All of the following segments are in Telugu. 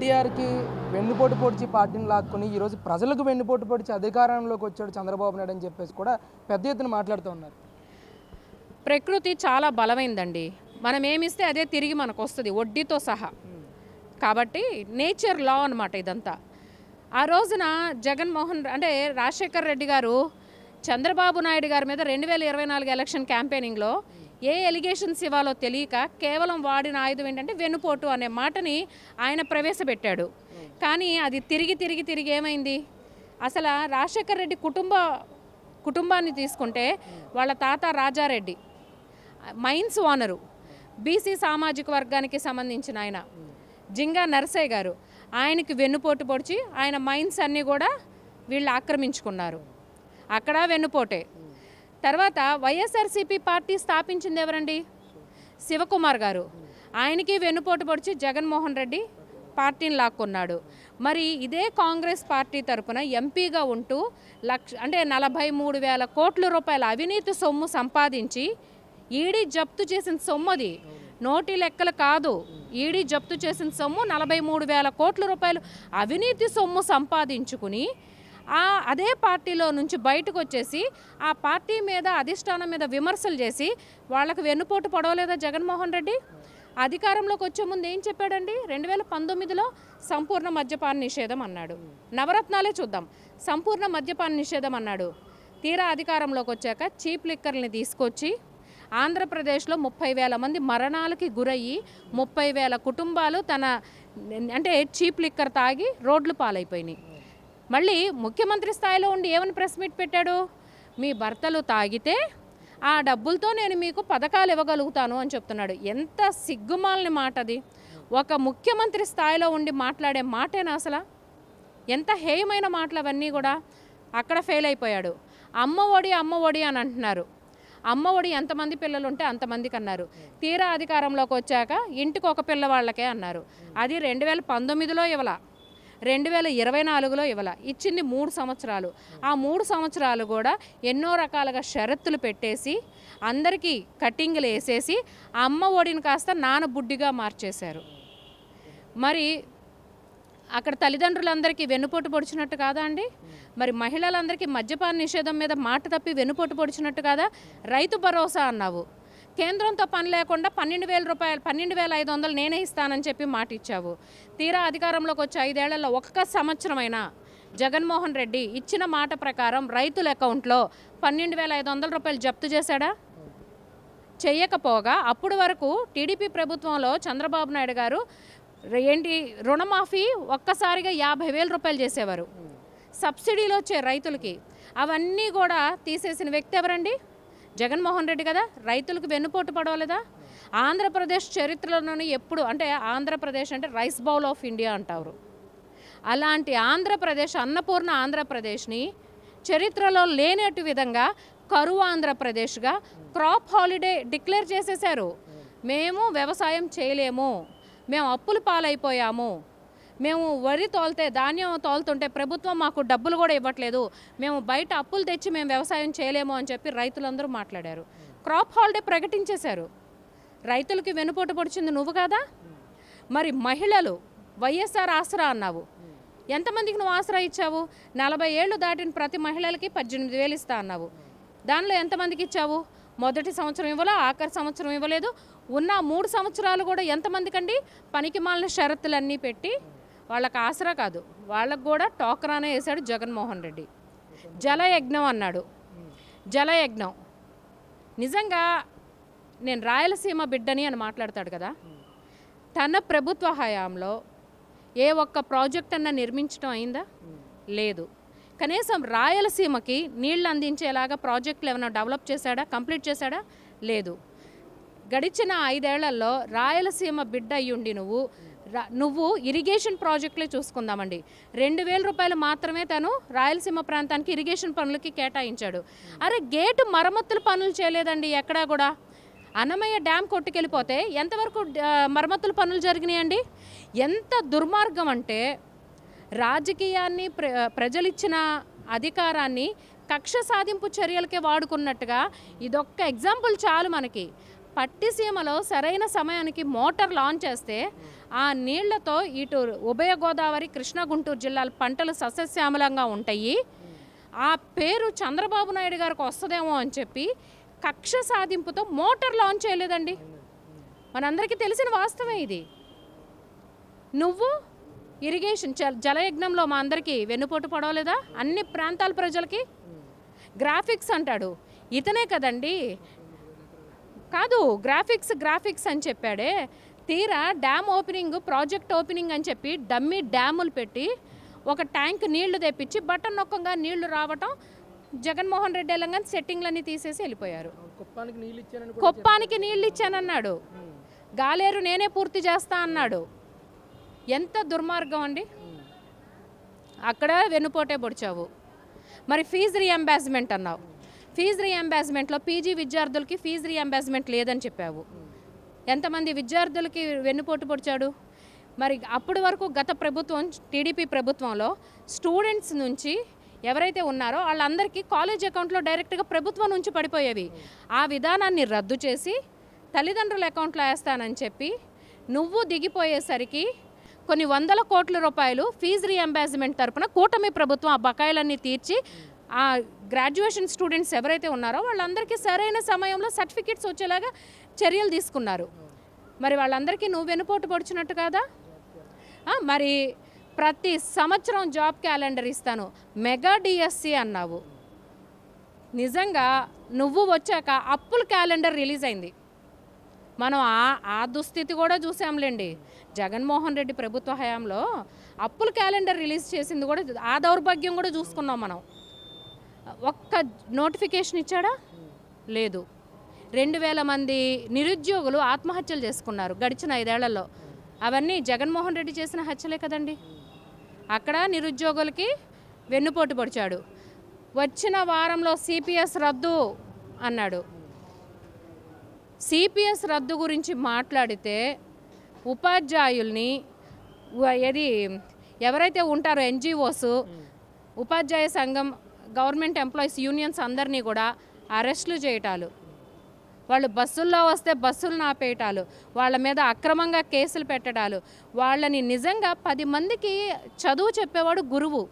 ఎన్టీఆర్కి వెన్నుపోటు పొడిచి పార్టీని లాక్కుని ఈరోజు ప్రజలకు వెన్నుపోటు పొడిచి అధికారంలోకి వచ్చాడు చంద్రబాబు నాయుడు అని చెప్పేసి కూడా పెద్ద ఎత్తున మాట్లాడుతూ ఉన్నారు. ప్రకృతి చాలా బలమైందండి. మనం ఏమిస్తే అదే తిరిగి మనకు వస్తుంది వడ్డీతో సహా. కాబట్టి నేచర్ లా అనమాట ఇదంతా. ఆ రోజున జగన్మోహన్ అంటే రాజశేఖర్ రెడ్డి గారు చంద్రబాబు నాయుడు గారి మీద రెండు వేల ఇరవై నాలుగు ఎలక్షన్ క్యాంపెయినింగ్లో ఏ ఎలిగేషన్స్ ఇవ్వాలో తెలియక కేవలం వాడిన ఆయుధం ఏంటంటే వెన్నుపోటు అనే మాటని ఆయన ప్రవేశపెట్టాడు. కానీ అది తిరిగి తిరిగి తిరిగి ఏమైంది? అసలు రాజశేఖర్ రెడ్డి కుటుంబ కుటుంబాన్ని తీసుకుంటే వాళ్ళ తాత రాజారెడ్డి మైన్స్ ఓనరు బీసీ సామాజిక వర్గానికి సంబంధించిన ఆయన జింగా నర్సయ్య గారు ఆయనకి వెన్నుపోటు పొడిచి ఆయన మైన్స్ అన్నీ కూడా వీళ్ళు ఆక్రమించుకున్నారు. అక్కడ వెన్నుపోటే. తర్వాత వైఎస్ఆర్సీపీ పార్టీ స్థాపించింది ఎవరండి? శివకుమార్ గారు. ఆయనకి వెన్నుపోటు పొడిచి జగన్మోహన్ రెడ్డి పార్టీని లాక్కున్నాడు. మరి ఇదే కాంగ్రెస్ పార్టీ తరపున ఎంపీగా ఉంటూ లక్ష అంటే నలభై మూడు వేల కోట్ల రూపాయల అవినీతి సొమ్ము సంపాదించి ఈడీ జప్తు చేసిన సొమ్ము అది నోటి లెక్కలు కాదు. ఈడీ జప్తు చేసిన సొమ్ము నలభై మూడు వేల కోట్ల రూపాయలు అవినీతి సొమ్ము సంపాదించుకుని ఆ అదే పార్టీలో నుంచి బయటకు వచ్చేసి ఆ పార్టీ మీద అధిష్టానం మీద విమర్శలు చేసి వాళ్ళకు వెన్నుపోటు పడవలేదా జగన్మోహన్ రెడ్డి? అధికారంలోకి వచ్చే ముందు ఏం చెప్పాడండి? రెండు వేల పంతొమ్మిదిలో సంపూర్ణ మద్యపాన నిషేధం అన్నాడు. నవరత్నాలే చూద్దాం. సంపూర్ణ మద్యపాన నిషేధం అన్నాడు. తీరా అధికారంలోకి వచ్చాక చీప్ లిక్కర్ని తీసుకొచ్చి ఆంధ్రప్రదేశ్లో ముప్పై వేల మంది మరణాలకి గురయ్యి ముప్పై వేల కుటుంబాలు తన అంటే చీప్ లిక్కర్ తాగి రోడ్లు పాలైపోయినాయి. మళ్ళీ ముఖ్యమంత్రి స్థాయిలో ఉండి ఏమని ప్రెస్ మీట్ పెట్టాడు? మీ భర్తలు తాగితే ఆ డబ్బులతో నేను మీకు పథకాలు ఇవ్వగలుగుతాను అని చెప్తున్నాడు. ఎంత సిగ్గుమాలని మాట అది. ఒక ముఖ్యమంత్రి స్థాయిలో ఉండి మాట్లాడే మాటేనా అసలు? ఎంత హేయమైన మాటలు అవన్నీ కూడా. అక్కడ ఫెయిల్ అయిపోయాడు. అమ్మ ఒడి అమ్మ ఒడి అని అంటున్నారు. అమ్మ ఒడి ఎంతమంది పిల్లలు ఉంటే అంతమందికి అన్నారు. తీరా అధికారంలోకి వచ్చాక ఇంటికి ఒక పిల్లవాళ్ళకే అన్నారు. అది రెండు వేల పంతొమ్మిదిలో ఇవ్వాల. రెండు వేల ఇరవై నాలుగులో ఇవ్వాల. ఇచ్చింది మూడు సంవత్సరాలు. ఆ మూడు సంవత్సరాలు కూడా ఎన్నో రకాలుగా షరతులు పెట్టేసి అందరికీ కటింగ్లు వేసేసి అమ్మ ఒడిని కాస్త నాన్న బుడ్డిగా మార్చేశారు. మరి అక్కడ తల్లిదండ్రులందరికీ వెన్నుపోటు పొడిచినట్టు కాదా అండి? మరి మహిళలందరికీ మద్యపాన నిషేధం మీద మాట తప్పి వెన్నుపోటు పొడిచినట్టు కాదా? రైతు భరోసా అన్నావు. కేంద్రంతో పని లేకుండా పన్నెండు వేల రూపాయలు పన్నెండు వేల ఐదు వందలు నేనే ఇస్తానని చెప్పి మాట ఇచ్చావు తీరా అధికారంలోకి వచ్చే ఐదేళ్ళలో ఒక్క సంవత్సరమైనా జగన్మోహన్ రెడ్డి ఇచ్చిన మాట ప్రకారం రైతుల అకౌంట్లో పన్నెండు వేల ఐదు వందల రూపాయలు జప్తు చేశాడా? చెయ్యకపోగా అప్పుడు వరకు టీడీపీ ప్రభుత్వంలో చంద్రబాబు నాయుడు గారు ఏంటి రుణమాఫీ ఒక్కసారిగా యాభై వేల రూపాయలు చేసేవారు. సబ్సిడీలు వచ్చే రైతులకి అవన్నీ కూడా తీసేసిన వ్యక్తి ఎవరండి? జగన్మోహన్ రెడ్డి కదా రైతులకు వెన్నుపోటు పడవలేదా? ఆంధ్రప్రదేశ్ చరిత్రలోని ఎప్పుడు అంటే ఆంధ్రప్రదేశ్ అంటే రైస్ బౌల్ ఆఫ్ ఇండియా అంటారు. అలాంటి ఆంధ్రప్రదేశ్ అన్నపూర్ణ ఆంధ్రప్రదేశ్ని చరిత్రలో లేనట్టు విధంగా కరువు ఆంధ్రప్రదేశ్గా క్రాప్ హాలిడే డిక్లేర్ చేసేశారు. మేము వ్యవసాయం చేయలేము. మేము అప్పులు పాలైపోయాము. మేము వరి తోలితే ధాన్యం తోలుతుంటే ప్రభుత్వం మాకు డబ్బులు కూడా ఇవ్వట్లేదు. మేము బయట అప్పులు తెచ్చి మేము వ్యవసాయం చేయలేము అని చెప్పి రైతులందరూ మాట్లాడారు. క్రాప్ హాలిడే ప్రకటించేశారు. రైతులకి వెనుపోటు పొడిచింది నువ్వు కాదా? మరి మహిళలు వైఎస్ఆర్ ఆసరా అన్నావు. ఎంతమందికి నువ్వు ఆసరా ఇచ్చావు? నలభై ఏళ్ళు దాటిన ప్రతి మహిళలకి పద్దెనిమిది వేలు ఇస్తా అన్నావు. దానిలో ఎంతమందికి ఇచ్చావు? మొదటి సంవత్సరం ఇవ్వలే ఆఖరి సంవత్సరం ఇవ్వలేదు. ఉన్న మూడు సంవత్సరాలు కూడా ఎంతమందికండి? పనికి మాలిన షరతులన్నీ పెట్టి వాళ్ళకి ఆసరా కాదు. వాళ్ళకు కూడా టోకరానే వేశాడు జగన్మోహన్ రెడ్డి. జలయజ్ఞం అన్నాడు. జలయజ్ఞం. నిజంగా నేను రాయలసీమ బిడ్డని అని మాట్లాడతాడు కదా? తన ప్రభుత్వ హయాంలో ఏ ఒక్క ప్రాజెక్ట్ అన్నా నిర్మించడం అయిందా? లేదు. కనీసం రాయలసీమకి నీళ్ళు అందించేలాగా ప్రాజెక్టులు ఏమైనా డెవలప్ చేశాడా? కంప్లీట్ చేశాడా? లేదు. గడిచిన ఐదేళ్ళలో రాయలసీమ బిడ్డ అయ్యుండి నువ్వు నువ్వు ఇరిగేషన్ ప్రాజెక్టులే చూసుకుందామండి. రెండు వేల రూపాయలు మాత్రమే తను రాయలసీమ ప్రాంతానికి ఇరిగేషన్ పనులకి కేటాయించాడు. అరే గేటు మరమ్మతుల పనులు చేయలేదండి ఎక్కడా కూడా. అన్నమయ్య డ్యామ్ కొట్టుకెళ్ళిపోతే ఎంతవరకు ఆ, మరమ్మతుల పనులు జరిగినాయండి? ఎంత దుర్మార్గం అంటే రాజకీయాన్ని ప్ర ప్రజలిచ్చిన అధికారాన్ని కక్ష సాధింపు చర్యలకే వాడుకున్నట్టుగా ఇదొక్క ఎగ్జాంపుల్ చాలు మనకి. పట్టిసీమలో సరైన సమయానికి మోటార్ లాంచ్ చేస్తే ఆ నీళ్ళతో ఇటు ఉభయ గోదావరి కృష్ణా గుంటూరు జిల్లాల పంటలు సస్యశ్యామలంగా ఉంటాయి. ఆ పేరు చంద్రబాబు నాయుడు గారికి వస్తుందేమో అని చెప్పి కక్ష సాధింపుతో మోటార్ లాంచ్ చేయలేదండి. మనందరికీ తెలిసిన వాస్తవం ఇది. నువ్వు ఇరిగేషన్ జలయజ్ఞంలో మా అందరికీ వెన్నుపోటు పడవలేదా? అన్ని ప్రాంతాల ప్రజలకి? గ్రాఫిక్స్ అంటాడు. ఇతనే కదండి కాదు గ్రాఫిక్స్ గ్రాఫిక్స్ అని చెప్పాడే. తీరా డ్యామ్ ఓపెనింగ్ ప్రాజెక్ట్ ఓపెనింగ్ అని చెప్పి డమ్మీ డ్యాములు పెట్టి ఒక ట్యాంక్ నీళ్ళు తెప్పించి బటన్ నొక్కంగా నీళ్ళు రావటం జగన్మోహన్ రెడ్డి వెళ్ళంగానే సెట్టింగ్లన్నీ తీసేసి వెళ్ళిపోయారు. కుప్పానికి నీళ్ళు ఇచ్చానన్నాడు. గాలేరు నేనే పూర్తి చేస్తా అన్నాడు. ఎంత దుర్మార్గం అండి. అక్కడ వెన్నుపోటే పొడిచావు. మరి ఫీజు రీఎంబార్స్మెంట్ అన్నావు. ఫీజు రీఎంబార్స్మెంట్లో పీజీ విద్యార్థులకి ఫీజు రీఎంబార్స్మెంట్ లేదని చెప్పావు. ఎంతమంది విద్యార్థులకి వెన్నుపోటు పొడిచాడు? మరి అప్పటి వరకు గత ప్రభుత్వం టీడీపీ ప్రభుత్వంలో స్టూడెంట్స్ నుంచి ఎవరైతే ఉన్నారో వాళ్ళందరికీ కాలేజ్ అకౌంట్లో డైరెక్ట్గా ప్రభుత్వం నుంచి పడిపోయేవి. ఆ విధానాన్ని రద్దు చేసి తల్లిదండ్రుల అకౌంట్లో వేస్తానని చెప్పి నువ్వు దిగిపోయేసరికి కొన్ని వందల కోట్ల రూపాయలు ఫీజు రీఎంబార్స్మెంట్ తరపున కూటమి ప్రభుత్వం ఆ బకాయిలన్నీ తీర్చి ఆ గ్రాడ్యుయేషన్ స్టూడెంట్స్ ఎవరైతే ఉన్నారో వాళ్ళందరికీ సరైన సమయంలో సర్టిఫికెట్స్ వచ్చేలాగా చర్యలు తీసుకున్నారు. మరి వాళ్ళందరికీ నువ్వు వెనుపోటు పొడిచినట్టు కాదా? మరి ప్రతి సంవత్సరం జాబ్ క్యాలెండర్ ఇస్తాను. మెగా డిఎస్సి అన్నావు. నిజంగా నువ్వు వచ్చాక అప్పుల క్యాలెండర్ రిలీజ్ అయింది. మనం ఆ ఆ దుస్థితి కూడా చూసాంలేండి. జగన్మోహన్ రెడ్డి ప్రభుత్వ హయాంలో అప్పుల క్యాలెండర్ రిలీజ్ చేసింది కూడా ఆ దౌర్భాగ్యం కూడా చూసుకున్నాం మనం. ఒక్క నోటిఫికేషన్ ఇచ్చాడా? లేదు. రెండు వేల మంది నిరుద్యోగులు ఆత్మహత్యలు చేసుకున్నారు గడిచిన ఐదేళ్ళలో. అవన్నీ జగన్మోహన్ రెడ్డి చేసిన హత్యలే కదండి. అక్కడ నిరుద్యోగులకి వెన్నుపోటు పొడిచాడు. వచ్చిన వారంలో సిపిఎస్ రద్దు అన్నాడు. సిపిఎస్ రద్దు గురించి మాట్లాడితే ఉపాధ్యాయుల్ని ఏది ఎవరైతే ఉంటారో ఎన్జిఓస్ ఉపాధ్యాయ సంఘం గవర్నమెంట్ ఎంప్లాయీస్ యూనియన్స్ అందరినీ కూడా అరెస్టులు చేయటాలు. వాళ్ళు బస్సుల్లో వస్తే బస్సులను ఆపేయటాలు వాళ్ళ మీద అక్రమంగా కేసులు పెట్టడాలు వాళ్ళని నిజంగా పది మందికి చదువు చెప్పేవాడు గురువు.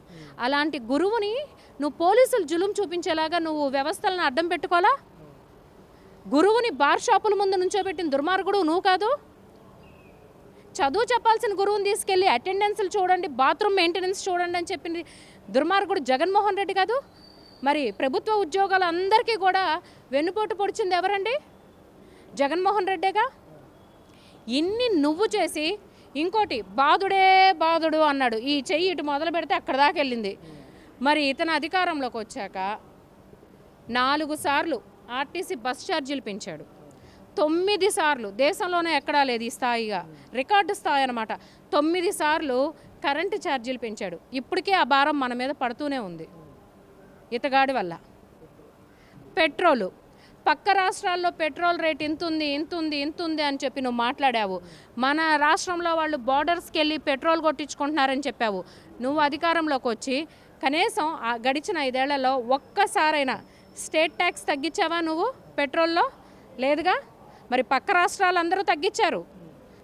అలాంటి గురువుని నువ్వు పోలీసులు జులుం చూపించేలాగా నువ్వు వ్యవస్థలను అడ్డం పెట్టుకోవాలా? గురువుని బార్ షాపుల ముందు నుంచోబెట్టిన దుర్మార్గుడు నువ్వు కాదు. చదువు చెప్పాల్సిన గురువుని తీసుకెళ్ళి అటెండెన్స్లు చూడండి బాత్రూమ్ మెయింటెనెన్స్ చూడండి అని చెప్పింది దుర్మార్గుడు జగన్మోహన్ రెడ్డి కాదు. మరి ప్రభుత్వ ఉద్యోగాలు అందరికీ కూడా వెన్నుపోటు పొడిచింది ఎవరండి? జగన్మోహన్ రెడ్డేగా? ఇన్ని నువ్వు చేసి ఇంకోటి బాధుడే బాధుడు అన్నాడు. ఈ చెయ్యి ఇటు మొదలు పెడితే అక్కడ దాకా వెళ్ళింది. మరి ఇతను అధికారంలోకి వచ్చాక నాలుగు సార్లు ఆర్టీసీ బస్ ఛార్జీలు పెంచాడు. తొమ్మిది సార్లు దేశంలోనే ఎక్కడా లేదు ఈ స్థాయిగా. రికార్డు స్థాయి అనమాట తొమ్మిది సార్లు కరెంటు ఛార్జీలు పెంచాడు. ఇప్పటికే ఆ భారం మన మీద పడుతూనే ఉంది. ఇతగాడి వల్ల. పెట్రోలు. పక్క రాష్ట్రాల్లో పెట్రోల్ రేట్ ఇంత ఉంది ఇంత ఉంది ఇంత ఉంది అని చెప్పి నువ్వు మాట్లాడావు. మన రాష్ట్రంలో వాళ్ళు బార్డర్స్కి వెళ్ళి పెట్రోల్ కొట్టించుకుంటున్నారని చెప్పావు. నువ్వు అధికారంలోకి వచ్చి కనీసం ఆ గడిచిన ఐదేళ్ళలో ఒక్కసారైనా స్టేట్ ట్యాక్స్ తగ్గించావా నువ్వు పెట్రోల్లో? లేదుగా? మరి పక్క రాష్ట్రాలు అందరూ తగ్గించారు.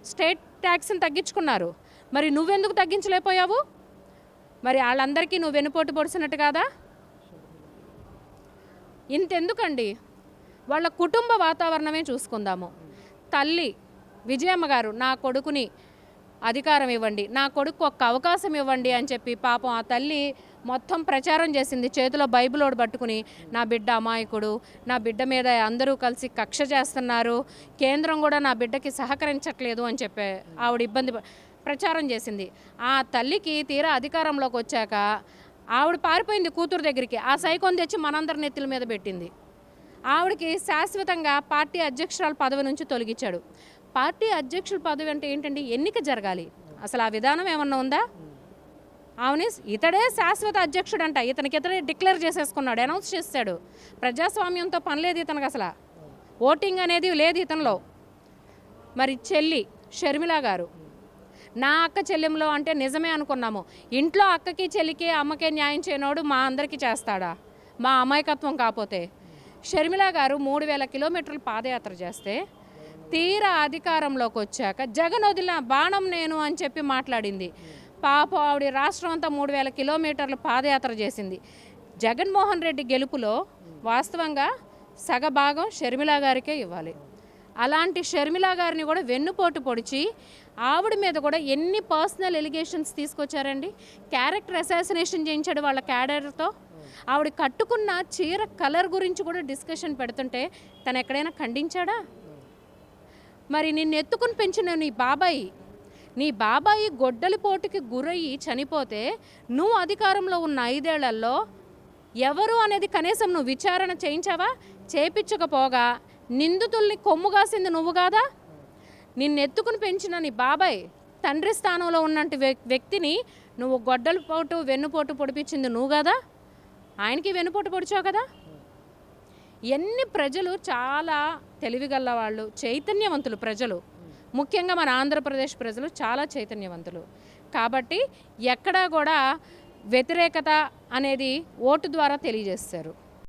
స్టేట్ ట్యాక్స్ని తగ్గించుకున్నారు. మరి నువ్వెందుకు తగ్గించలేకపోయావు? మరి వాళ్ళందరికీ నువ్వు వెనుపోటు పొడిచినట్టు కాదా? ఇంతెందుకండి? వాళ్ళ కుటుంబ వాతావరణమే చూసుకుందాము. తల్లి విజయమ్మ గారు నా కొడుకుని అధికారం ఇవ్వండి. నా కొడుకు ఒక్క అవకాశం ఇవ్వండి అని చెప్పి పాపం ఆ తల్లి మొత్తం ప్రచారం చేసింది. చేతిలో బైబిలోడు పట్టుకుని నా బిడ్డ అమాయకుడు నా బిడ్డ మీద అందరూ కలిసి కక్ష చేస్తున్నారు కేంద్రం కూడా నా బిడ్డకి సహకరించట్లేదు అని చెప్పే ఆవిడ ఇబ్బంది ప్రచారం చేసింది. ఆ తల్లికి తీరా అధికారంలోకి వచ్చాక ఆవిడ పారిపోయింది కూతురు దగ్గరికి. ఆ సైకోన్ తెచ్చి మనందరి నెత్తుల మీద పెట్టింది. ఆవిడకి శాశ్వతంగా పార్టీ అధ్యక్షురాల పదవి నుంచి తొలగించాడు పార్టీ అధ్యక్షుల పదవి అంటే ఏంటండి? ఎన్నిక జరగాలి. అసలు ఆ విధానం ఏమన్నా ఉందా? అవుని ఇతడే శాశ్వత అధ్యక్షుడు అంట ఇతనికి ఇతడే డిక్లేర్ చేసేసుకున్నాడు. అనౌన్స్ చేస్తాడు. ప్రజాస్వామ్యంతో పనిలేదు ఇతనికి అసలు. ఓటింగ్ అనేది లేదు ఇతనిలో. మరి చెల్లి షర్మిల గారు నా అక్క చెల్లెంలో అంటే నిజమే అనుకున్నాము. ఇంట్లో అక్కకి చెల్లికి అమ్మకే న్యాయం చేయనోడు మా అందరికీ చేస్తాడా? మా అమాయకత్వం కాకపోతే. షర్మిల గారు మూడు వేల కిలోమీటర్లు పాదయాత్ర చేస్తే తీరా అధికారంలోకి వచ్చాక జగన్ వదిలిన బాణం నేను అని చెప్పి మాట్లాడింది. పాపం ఆవిడ రాష్ట్రం అంతా మూడు వేల కిలోమీటర్లు పాదయాత్ర చేసింది. జగన్మోహన్ రెడ్డి గెలుపులో వాస్తవంగా సగభాగం షర్మిల గారికే ఇవ్వాలి. అలాంటి షర్మిల గారిని కూడా వెన్నుపోటు పొడిచి ఆవిడ మీద కూడా ఎన్ని పర్సనల్ ఎలిగేషన్స్ తీసుకొచ్చారండి? క్యారెక్టర్ అసాసినేషన్ చేయించాడు వాళ్ళ క్యాడర్తో. ఆవిడ కట్టుకున్న చీర కలర్ గురించి కూడా డిస్కషన్ పెడుతుంటే తను ఎక్కడైనా ఖండించాడా? మరి నిన్ను ఎత్తుకుని పెంచిన నీ బాబాయి నీ బాబాయి గొడ్డలి పోటుకి గురయ్యి చనిపోతే నువ్వు అధికారంలో ఉన్న ఐదేళ్ళలో ఎవరు అనేది కనీసం నువ్వు విచారణ చేయించావా? చేపించకపోగా నిందితుల్ని కొమ్ముగాసింది నువ్వు కాదా? నిన్ను ఎత్తుకుని పెంచిన నీ బాబాయ్ తండ్రి స్థానంలో ఉన్నట్టు వ్యక్- వ్యక్తిని నువ్వు గొడ్డల పోటు వెన్నుపోటు పొడిపించింది నువ్వు కదా? ఆయనకి వెన్నుపోటు పొడిచావు కదా? ఎన్ని ప్రజలు చాలా తెలివిగల వాళ్ళు చైతన్యవంతులు ప్రజలు. ముఖ్యంగా మన ఆంధ్రప్రదేశ్ ప్రజలు చాలా చైతన్యవంతులు. కాబట్టి ఎక్కడా కూడా వ్యతిరేకత అనేది ఓటు ద్వారా తెలియజేస్తారు.